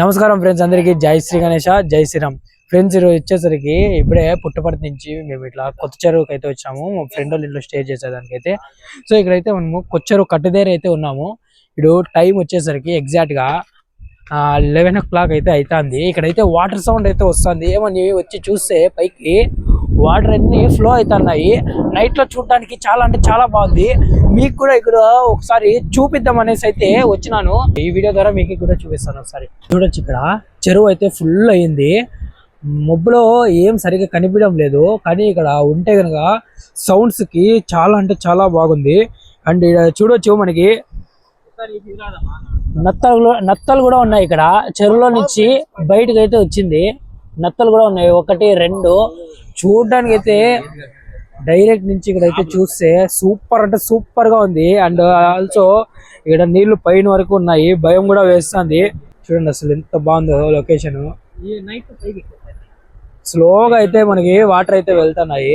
నమస్కారం ఫ్రెండ్స్ అందరికీ జై శ్రీ గణేష జై శ్రీరామ్. ఫ్రెండ్స్ ఈరోజు వచ్చేసరికి ఇప్పుడే పుట్టపర్తి నుంచి మేము ఇట్లా కొత్త చెరువుకి అయితే వచ్చాము. మా ఫ్రెండ్ వాళ్ళ ఇంట్లో స్టే చేసేదానికి అయితే సో ఇక్కడైతే మనము కొత్త చెరువు కట్టుదేర అయితే ఉన్నాము. ఇప్పుడు టైం వచ్చేసరికి ఎగ్జాక్ట్గా లెవెన్ ఓ క్లాక్ అయితే అవుతుంది ఇక్కడైతే వాటర్ సౌండ్ అయితే వస్తుంది. ఏమని వచ్చి చూస్తే పైకి వాటర్ అన్ని ఫ్లో అవుతున్నాయి. నైట్లో చూడడానికి చాలా అంటే చాలా బాగుంది. మీకు కూడా ఇక్కడ ఒకసారి చూపిద్దాం అనేసి అయితే వచ్చినాను. ఈ వీడియో ద్వారా మీకు కూడా చూపిస్తాను ఒకసారి. చూడొచ్చు ఇక్కడ. చెరువు అయితే ఫుల్ అయింది. మబ్బులో ఏం సరిగ్గా కనిపించడం లేదు. కానీ ఇక్కడ ఉంటే కనుక సౌండ్స్కి చాలా అంటే చాలా బాగుంది. అండ్ ఇక్కడ చూడొచ్చు మనకి. నత్తలు నత్తలు కూడా ఉన్నాయి ఇక్కడ. చెరువులో నుంచి బయటకు అయితే వచ్చింది. నత్తలు కూడా ఉన్నాయి. ఒకటి రెండు. చూడడానికి అయితే డైరెక్ట్ నుంచి ఇక్కడ అయితే చూస్తే సూపర్ అంటే సూపర్గా ఉంది. అండ్ ఆల్సో ఇక్కడ నీళ్ళు పైన వరకు ఉన్నాయి. భయం కూడా వేస్తుంది. చూడండి అసలు ఎంత బాగుందో లొకేషన్ స్లోగా అయితే మనకి వాటర్ అయితే వెళ్తున్నాయి.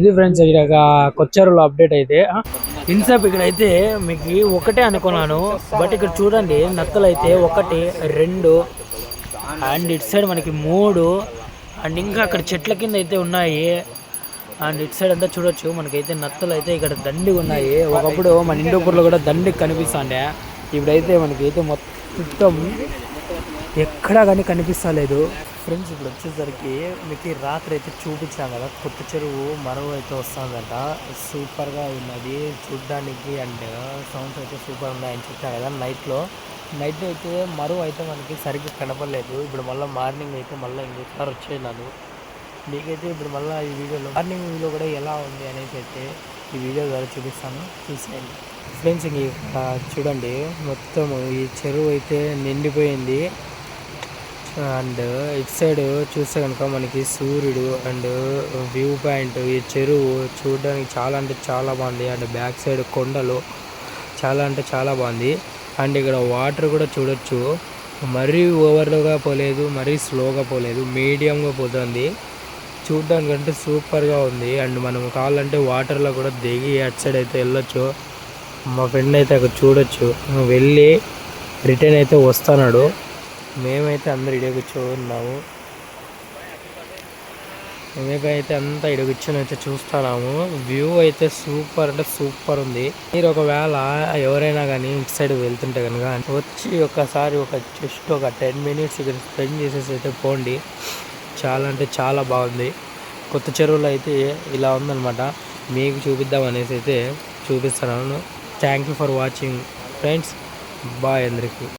ఇది ఫ్రెండ్స్ ఇక్కడ కొచ్చేరులో అప్డేట్ అయితే. ఇన్సేపు ఇక్కడ అయితే మీకు ఒకటే అనుకున్నాను. బట్ ఇక్కడ చూడండి నత్తలు అయితే ఒకటి రెండు అండ్ ఇటు సైడ్ మనకి మూడు అండ్ ఇంకా అక్కడ చెట్ల కింద అయితే ఉన్నాయి. అండ్ ఇటు సైడ్ అంతా చూడొచ్చు మనకైతే నత్తలు అయితే ఇక్కడ దండి ఉన్నాయి. ఒకప్పుడు మన ఇండోపూర్లో కూడా దండి కనిపిస్తుండే. ఇప్పుడైతే మనకైతే మొత్తం ఎక్కడా కానీ కనిపిస్తలేదు. ఫ్రెండ్స్ ఇప్పుడు వచ్చేసరికి మీకు రాత్రి అయితే చూపించాం కదా కొత్త చెరువు మరో అయితే వస్తుందంట. సూపర్గా ఉన్నది చూడ్డానికి అండ్ సౌండ్స్ అయితే సూపర్ ఉన్నాయని చెప్పాను కదా నైట్లో. నైట్ అయితే మరో అయితే మనకి సరిగ్గా కనపడలేదు. ఇప్పుడు మళ్ళీ మార్నింగ్ అయితే మళ్ళీ ఇంకొకసారి వచ్చేనాను మీకైతే ఇప్పుడు మళ్ళీ ఈ వీడియోలో మార్నింగ్ వీడియో కూడా ఎలా ఉంది అనేసి అయితే ఈ వీడియో ద్వారా చూపిస్తాను. చూసేయండి. ఫ్రెండ్స్ ఇంక చూడండి. మొత్తం ఈ చెరువు అయితే నిండిపోయింది. అండ్ ఇటు సైడ్ చూస్తే కనుక మనకి సూర్యుడు అండ్ వ్యూ పాయింట్ ఈ చెరువు చూడడానికి చాలా అంటే చాలా బాగుంది. అండ్ బ్యాక్ సైడ్ కొండలు చాలా అంటే చాలా బాగుంది. అండ్ ఇక్కడ వాటర్ కూడా చూడొచ్చు. మరీ ఓవర్లోగా పోలేదు మరీ స్లోగా పోలేదు మీడియంగా పోతుంది. చూడడానికంటే సూపర్గా ఉంది. అండ్ మనం కావాలంటే వాటర్లో కూడా దిగి అటు సైడ్ అయితే వెళ్ళొచ్చు. మా ఫ్రెండ్ అయితే అక్కడ చూడొచ్చు. వెళ్ళి రిటర్న్ అయితే వస్తున్నాడు. మేమైతే అందరు ఇడ ఉన్నాము మేమైతే అంతా ఇడ అయితే చూస్తున్నాము. వ్యూ అయితే సూపర్ అంటే సూపర్ ఉంది. మీరు ఒకవేళ ఎవరైనా కానీ ఇటు సైడ్ వెళ్తుంటే కనుక వచ్చి ఒకసారి ఒక జస్ట్ ఒక టెన్ మినిట్స్ ఇక్కడ స్పెండ్ చేసేసి అయితే పోండి. చాలా అంటే చాలా బాగుంది. కొత్త చెరువులో అయితే ఇలా ఉందన్నమాట. మీకు చూపిద్దాం అనేసి అయితే చూపిస్తున్నాను. Thank you for watching friends bye అందరికీ.